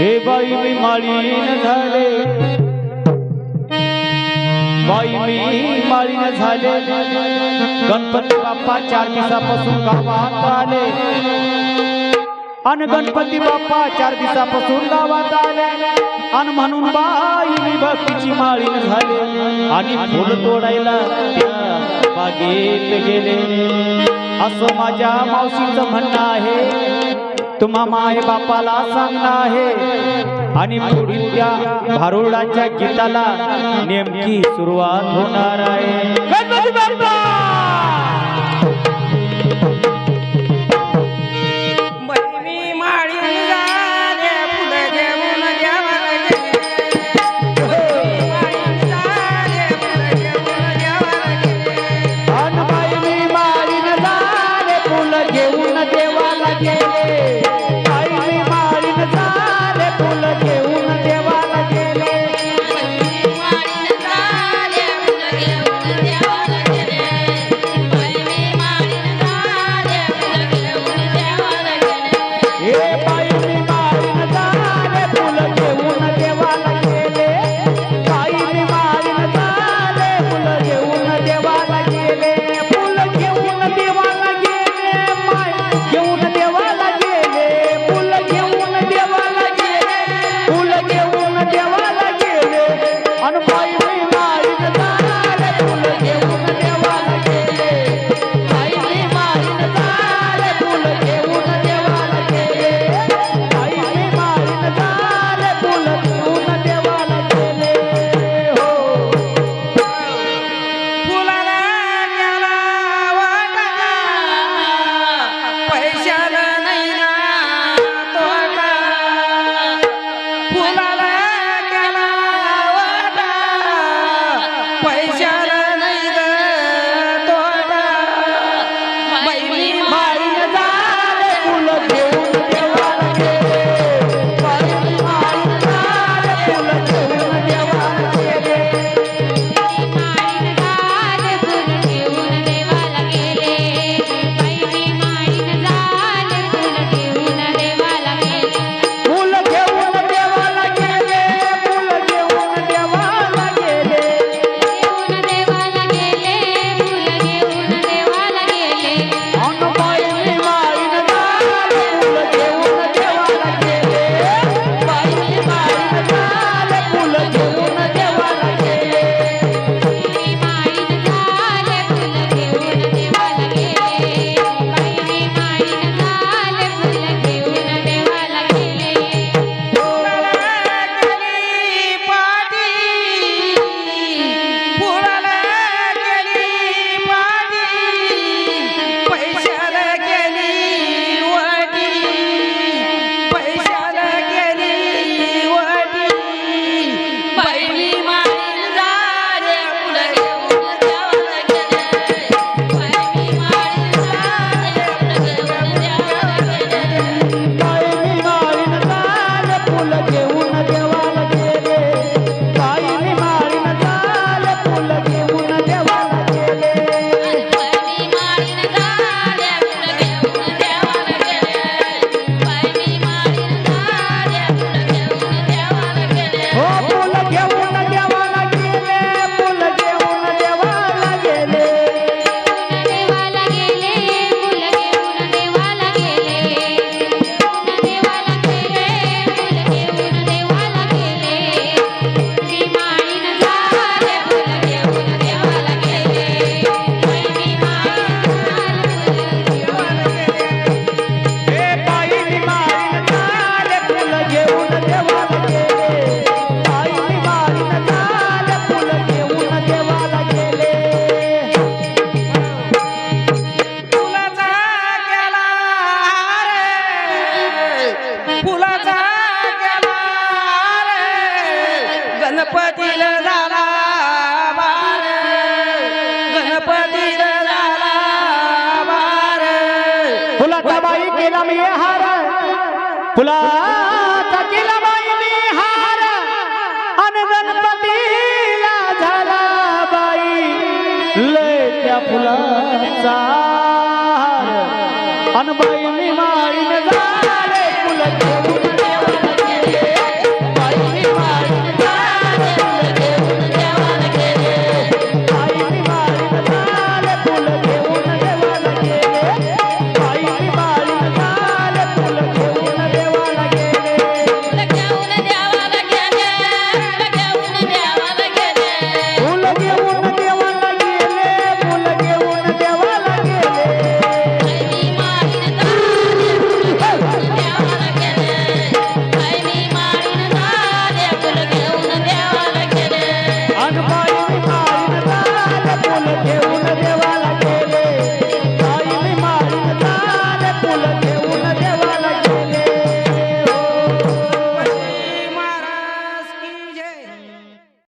हे बाई मी माळीन झाले. बाई मी माळीन झाले. गणपती बाप्पा चार दिवसापासून गावात आले. अन गणपती बाप्पा चार दिवसापासून गावात आले. अन म्हणून बाई मी भक्तीची माळीन झाले. आणि फुल तोडायला त्या बागेत गेले. असं माझ्या मावशीचं म्हणणं आहे. तुम्हा माय बापाला सांगणं आहे. आणि पुढील त्या भारुडाच्या गीताला नेमकी सुरुवात होणार आहे. Yeah. गणपतीला झाला बार. गणपतीला झाला बार. फुलाचा बाई केला मी हार. फुलाचा केला बाई मी हार. अन फुलाचा अन मी माळीन झाले फुलं